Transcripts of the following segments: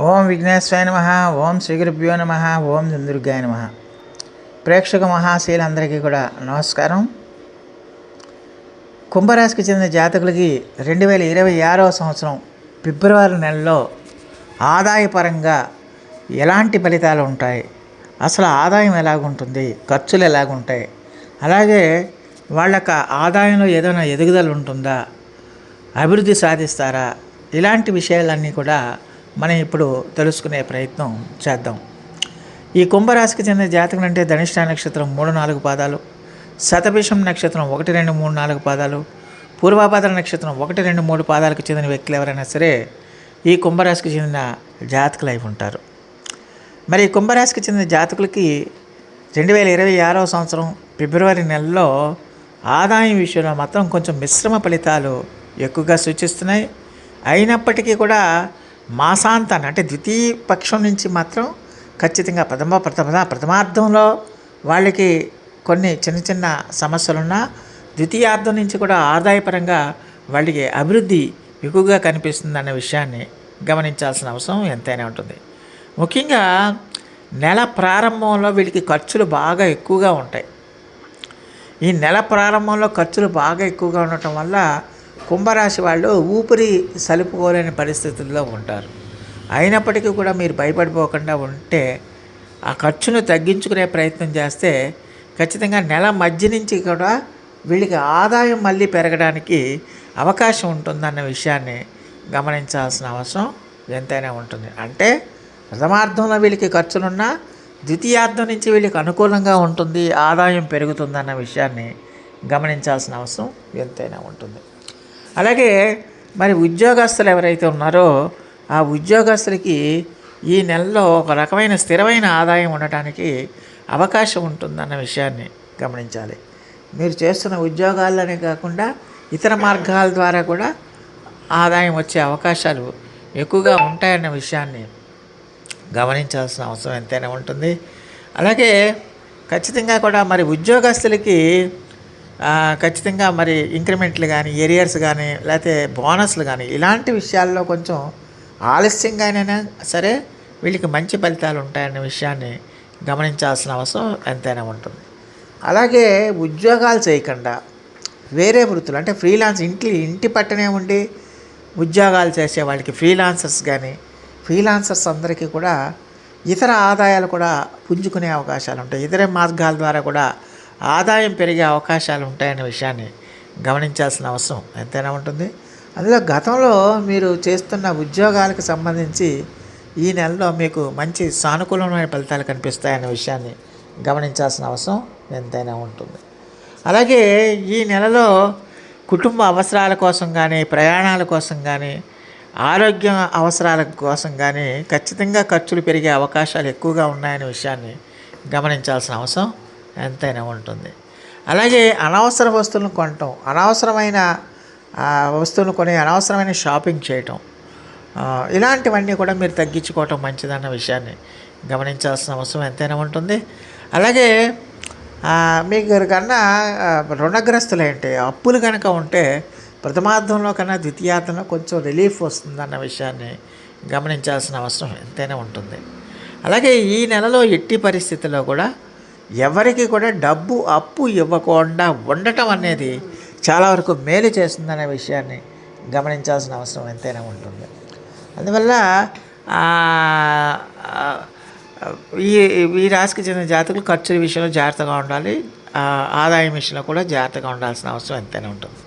ఓం విఘ్నేశ్వరాయ నమ ఓం శ్రీగురుభ్యో నమ ఓం చంద్రుగాయ నమ. ప్రేక్షక మహాశీలందరికీ కూడా నమస్కారం. కుంభరాశికి చెందిన జాతకులకి రెండు వేల ఇరవై ఆరవ సంవత్సరం ఫిబ్రవరి నెలలో ఆదాయపరంగా ఎలాంటి ఫలితాలు ఉంటాయి? అసలు ఆదాయం ఎలాగుంటుంది? ఖర్చులు ఎలాగుంటాయి? అలాగే వాళ్ళకి ఆదాయంలో ఏదైనా ఎదుగుదల ఉంటుందా? అభివృద్ధి సాధిస్తారా? ఇలాంటి విషయాలన్నీ కూడా మనం ఇప్పుడు తెలుసుకునే ప్రయత్నం చేద్దాం. ఈ కుంభరాశికి చెందిన జాతకం అంటే ధనిష్ట నక్షత్రం మూడు నాలుగు పాదాలు శతభిషం నక్షత్రం ఒకటి రెండు మూడు నాలుగు పాదాలు పూర్వాపాద నక్షత్రం ఒకటి రెండు మూడు పాదాలకు చెందిన వ్యక్తులు ఎవరైనా సరే ఈ కుంభరాశికి చెందిన జాతకులు అయి ఉంటారు. మరి ఈ కుంభరాశికి చెందిన జాతకులకి రెండు వేల ఇరవై ఆరవ సంవత్సరం ఫిబ్రవరి నెలలో ఆదాయం విషయంలో మాత్రం కొంచెం మిశ్రమ ఫలితాలు ఎక్కువగా సూచిస్తున్నాయి. అయినప్పటికీ కూడా మాసాంతాన్ని అంటే ద్వితీయ పక్షం నుంచి మాత్రం ఖచ్చితంగా ప్రథమ ప్రథమ ప్రథమార్థంలో వాళ్ళకి కొన్ని చిన్న చిన్న సమస్యలున్నా ద్వితీయార్థం నుంచి కూడా ఆదాయపరంగా వాళ్ళకి అభివృద్ధి ఎక్కువగా కనిపిస్తుందన్న విషయాన్ని గమనించాల్సిన అవసరం ఎంతైనా ఉంటుంది. ముఖ్యంగా నెల ప్రారంభంలో వీళ్ళకి ఖర్చులు బాగా ఎక్కువగా ఉంటాయి. ఈ నెల ప్రారంభంలో ఖర్చులు బాగా ఎక్కువగా ఉండటం వల్ల కుంభరాశి వాళ్ళు ఊపిరి సలుపుకోలేని పరిస్థితుల్లో ఉంటారు. అయినప్పటికీ కూడా మీరు భయపడిపోకుండా ఉంటే ఆ ఖర్చును తగ్గించుకునే ప్రయత్నం చేస్తే ఖచ్చితంగా నెల మధ్య నుంచి కూడా వీళ్ళకి ఆదాయం మళ్ళీ పెరగడానికి అవకాశం ఉంటుందన్న విషయాన్ని గమనించాల్సిన అవసరం ఎంతైనా ఉంటుంది. అంటే ప్రథమార్థంలో వీళ్ళకి ఖర్చులున్నా ద్వితీయార్థం నుంచి వీళ్ళకి అనుకూలంగా ఉంటుంది ఆదాయం పెరుగుతుందన్న విషయాన్ని గమనించాల్సిన అవసరం ఎంతైనా ఉంటుంది. అలాగే మరి ఉద్యోగస్తులు ఎవరైతే ఉన్నారో ఆ ఉద్యోగస్తులకి ఈ నెలలో ఒక రకమైన స్థిరమైన ఆదాయం ఉండటానికి అవకాశం ఉంటుందన్న విషయాన్ని గమనించాలి. మీరు చేస్తున్న ఉద్యోగాల్లోనే కాకుండా ఇతర మార్గాల ద్వారా కూడా ఆదాయం వచ్చే అవకాశాలు ఎక్కువగా ఉంటాయన్న విషయాన్ని గమనించాల్సిన అవసరం ఎంతైనా ఉంటుంది. అలాగే ఖచ్చితంగా కూడా మరి ఉద్యోగస్తులకి ఖచ్చితంగా మరి ఇంక్రిమెంట్లు కానీ ఏరియర్స్ కానీ లేకపోతే బోనస్లు కానీ ఇలాంటి విషయాల్లో కొంచెం ఆలస్యంగానైనా సరే వీళ్ళకి మంచి ఫలితాలు ఉంటాయన్న విషయాన్ని గమనించాల్సిన అవసరం ఎంతైనా ఉంటుంది. అలాగే ఉద్యోగాలు చేయకుండా వేరే వృత్తులు అంటే ఫ్రీలాన్స్ ఇంటి ఇంటి పట్టనే ఉండి ఉద్యోగాలు చేసే వాళ్ళకి ఫ్రీలాన్సర్స్ కానీ ఫ్రీలాన్సర్స్ అందరికీ కూడా ఇతర ఆదాయాలు కూడా పుంజుకునే అవకాశాలు ఉంటాయి. ఇతర మార్గాల ద్వారా కూడా ఆదాయం పెరిగే అవకాశాలు ఉంటాయనే విషయాన్ని గమనించాల్సిన అవసరం ఎంతైనా ఉంటుంది. అందులో గతంలో మీరు చేస్తున్న ఉద్యోగాలకు సంబంధించి ఈ నెలలో మీకు మంచి సానుకూలమైన ఫలితాలు కనిపిస్తాయనే విషయాన్ని గమనించాల్సిన అవసరం ఎంతైనా ఉంటుంది. అలాగే ఈ నెలలో కుటుంబ అవసరాల కోసం కానీ ప్రయాణాల కోసం కానీ ఆరోగ్య అవసరాల కోసం కానీ ఖచ్చితంగా ఖర్చులు పెరిగే అవకాశాలు ఎక్కువగా ఉన్నాయనే విషయాన్ని గమనించాల్సిన అవసరం. ఎంతైనా ఉంటుంది. అలాగే అనవసర వస్తువులను కొనటం అనవసరమైన వస్తువులు కొని అనవసరమైన షాపింగ్ చేయటం ఇలాంటివన్నీ కూడా మీరు తగ్గించుకోవటం మంచిదన్న విషయాన్ని గమనించాల్సిన అవసరం ఎంతైనా ఉంటుంది. అలాగే మీ మీకు కన్నా ఆ, రుణగ్రస్తులేంటి అప్పులు కనుక ఉంటే ప్రథమార్థంలో కన్నా ద్వితీయార్థంలో కొంచెం రిలీఫ్ వస్తుందన్న విషయాన్ని గమనించాల్సిన అవసరం ఎంతైనా ఉంటుంది. అలాగే ఈ నెలలో ఎట్టి పరిస్థితుల్లో కూడా ఎవరికి కూడా డబ్బు అప్పు ఇవ్వకుండా ఉండటం అనేది చాలా వరకు మేలు చేస్తుందనే విషయాన్ని గమనించాల్సిన అవసరం ఎంతైనా ఉంటుంది. అందువల్ల ఈ ఈ రాశికి చెందిన జాతకులు ఖర్చుల విషయంలో జాగ్రత్తగా ఉండాలి. ఆదాయం విషయంలో కూడా జాగ్రత్తగా ఉండాల్సిన అవసరం ఎంతైనా ఉంటుంది.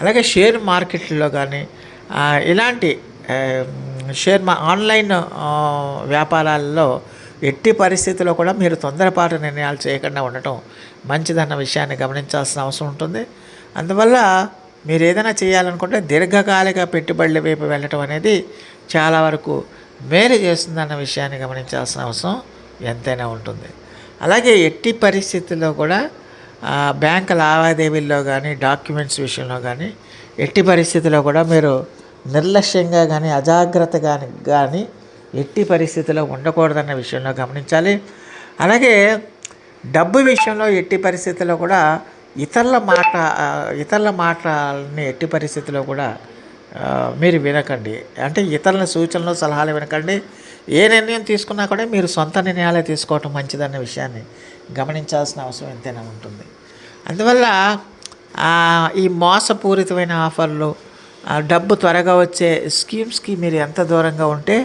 అలాగే షేర్ మార్కెట్లో కానీ ఇలాంటి షేర్ మా ఆన్లైన్ వ్యాపారాల్లో ఎట్టి పరిస్థితిలో కూడా మీరు తొందరపాటు నిర్ణయాలు చేయకుండా ఉండటం మంచిదన్న విషయాన్ని గమనించాల్సిన అవసరం ఉంటుంది. అందువల్ల మీరు ఏదైనా చేయాలనుకుంటే దీర్ఘకాలిక పెట్టుబడుల వైపు వెళ్ళటం అనేది చాలా వరకు మేలు చేస్తుందన్న విషయాన్ని గమనించాల్సిన అవసరం ఎంతైనా ఉంటుంది. అలాగే ఎట్టి పరిస్థితుల్లో కూడా బ్యాంక్ లావాదేవీల్లో కానీ డాక్యుమెంట్స్ విషయంలో కానీ ఎట్టి పరిస్థితుల్లో కూడా మీరు నిర్లక్ష్యంగా కానీ అజాగ్రత్తగా కానీ ఎట్టి పరిస్థితిలో ఉండకూడదన్న విషయంలో గమనించాలి. అలాగే డబ్బు విషయంలో ఎట్టి పరిస్థితుల్లో కూడా ఇతరుల మాట ఇతరుల మాటల్ని ఎట్టి పరిస్థితిలో కూడా మీరు వినకండి. అంటే ఇతరుల సూచనలు సలహాలు వినకండి. ఏ నిర్ణయం తీసుకున్నా కూడా మీరు సొంత నిర్ణయాలే తీసుకోవటం మంచిదన్న విషయాన్ని గమనించాల్సిన అవసరం ఎంతైనా ఉంటుంది. అందువల్ల ఈ మోసపూరితమైన ఆఫర్లు డబ్బు త్వరగా వచ్చే స్కీమ్స్కి మీరు ఎంత దూరంగా ఉంటే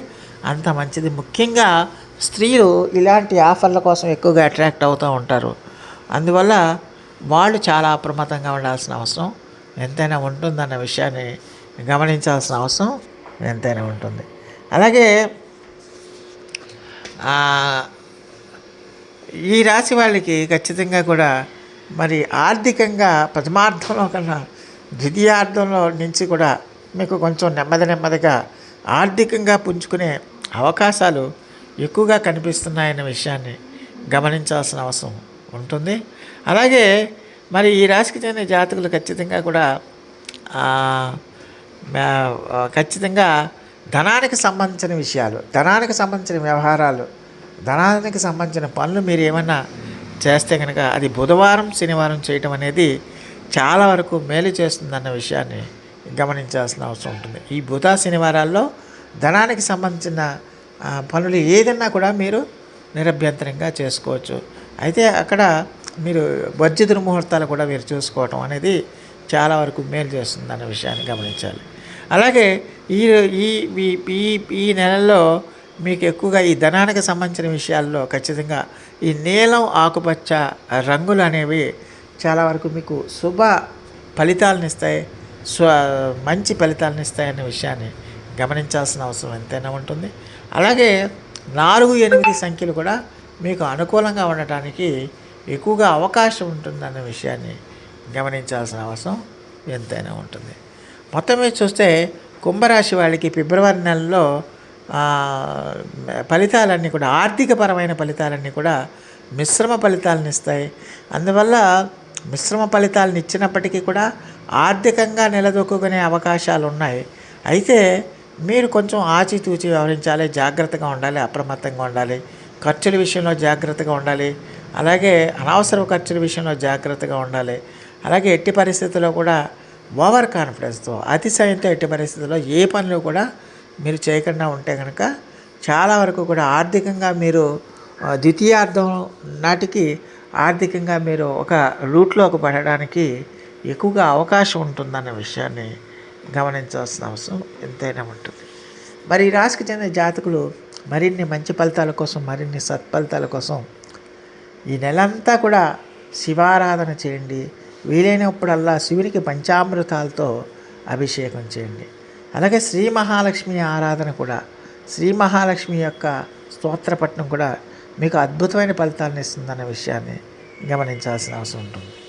అంత మంచిది. ముఖ్యంగా స్త్రీలు ఇలాంటి ఆఫర్ల కోసం ఎక్కువగా అట్రాక్ట్ అవుతూ ఉంటారు. అందువల్ల వాళ్ళు చాలా అప్రమత్తంగా ఉండాల్సిన అవసరం. ఎంతైనా ఉంటుందన్న విషయాన్ని గమనించాల్సిన అవసరం. ఎంతైనా ఉంటుంది. అలాగే ఈ రాశి వాళ్ళకి ఖచ్చితంగా కూడా మరి ఆర్థికంగా ప్రథమార్థంలో కన్నా ద్వితీయార్థంలో నుంచి కూడా మీకు కొంచెం నెమ్మది నెమ్మదిగా ఆర్థికంగా పుంజుకునే అవకాశాలు ఎక్కువగా కనిపిస్తున్నాయన్న విషయాన్ని గమనించాల్సిన అవసరం ఉంటుంది. అలాగే మరి ఈ రాశికి చెందిన జాతకులు ఖచ్చితంగా కూడా ఖచ్చితంగా ధనానికి సంబంధించిన విషయాలు ధనానికి సంబంధించిన వ్యవహారాలు ధనానికి సంబంధించిన పనులు మీరు ఏమన్నా చేస్తే కనుక అది బుధవారం శనివారం చేయటం అనేది చాలా వరకు మేలు చేస్తుందన్న విషయాన్ని గమనించాల్సిన అవసరం ఉంటుంది. ఈ బుధ శనివారాల్లో ధనానికి సంబంధించిన పనులు ఏదన్నా కూడా మీరు నిరభ్యంతరంగా చేసుకోవచ్చు. అయితే అక్కడ మీరు వర్జ దుర్ముహూర్తాలు కూడా మీరు చూసుకోవటం అనేది చాలా వరకు మేలు చేస్తుంది అనే విషయాన్ని గమనించాలి. అలాగే ఈ ఈ ఈ- ఈ నెలలో మీకు ఎక్కువగా ఈ ధనానికి సంబంధించిన విషయాల్లో ఖచ్చితంగా ఈ నీలం ఆకుపచ్చ రంగులు అనేవి చాలా వరకు మీకు శుభ ఫలితాలను ఇస్తాయి. స్వ మంచి ఫలితాలను ఇస్తాయనే విషయాన్ని గమనించాల్సిన అవసరం ఎంతైనా ఉంటుంది. అలాగే నాలుగు ఎనిమిది సంఖ్యలు కూడా మీకు అనుకూలంగా ఉండటానికి ఎక్కువగా అవకాశం ఉంటుందన్న విషయాన్ని గమనించాల్సిన అవసరం ఎంతైనా ఉంటుంది. మొత్తం మీద చూస్తే కుంభరాశి వాళ్ళకి ఫిబ్రవరి నెలలో ఫలితాలన్నీ కూడా ఆర్థికపరమైన ఫలితాలన్నీ కూడా మిశ్రమ ఫలితాలను ఇస్తాయి. అందువల్ల మిశ్రమ ఫలితాలను ఇచ్చినప్పటికీ కూడా ఆర్థికంగా నిలదొక్కునే అవకాశాలు ఉన్నాయి అయితే మీరు కొంచెం ఆచితూచి వ్యవహరించాలి జాగ్రత్తగా ఉండాలి అప్రమత్తంగా ఉండాలి ఖర్చుల విషయంలో జాగ్రత్తగా ఉండాలి అలాగే అనవసర ఖర్చుల విషయంలో జాగ్రత్తగా ఉండాలి. అలాగే ఎట్టి పరిస్థితుల్లో కూడా ఓవర్ కాన్ఫిడెన్స్తో అతిశయంతో ఎట్టి పరిస్థితుల్లో ఏ పనులు కూడా మీరు చేయకుండా ఉంటే కనుక చాలా వరకు కూడా ఆర్థికంగా మీరు ద్వితీయార్థం నాటికి ఆర్థికంగా మీరు ఒక రూట్లోకి పడడానికి ఎక్కువగా అవకాశం ఉంటుందన్న విషయాన్ని గమనించాల్సిన అవసరం ఎంతైనా ఉంటుంది. మరి ఈ రాశికి చెందిన జాతకులు మరిన్ని మంచి ఫలితాల కోసం మరిన్ని సత్ఫలితాల కోసం ఈ నెలంతా కూడా శివారాధన చేయండి. వీలైనప్పుడల్లా శివునికి పంచామృతాలతో అభిషేకం చేయండి. అలాగే శ్రీ మహాలక్ష్మి ఆరాధన కూడా శ్రీ మహాలక్ష్మి యొక్క స్తోత్రపట్నం కూడా మీకు అద్భుతమైన ఫలితాలను ఇస్తుందన్న విషయాన్ని గమనించాల్సిన అవసరం ఉంటుంది.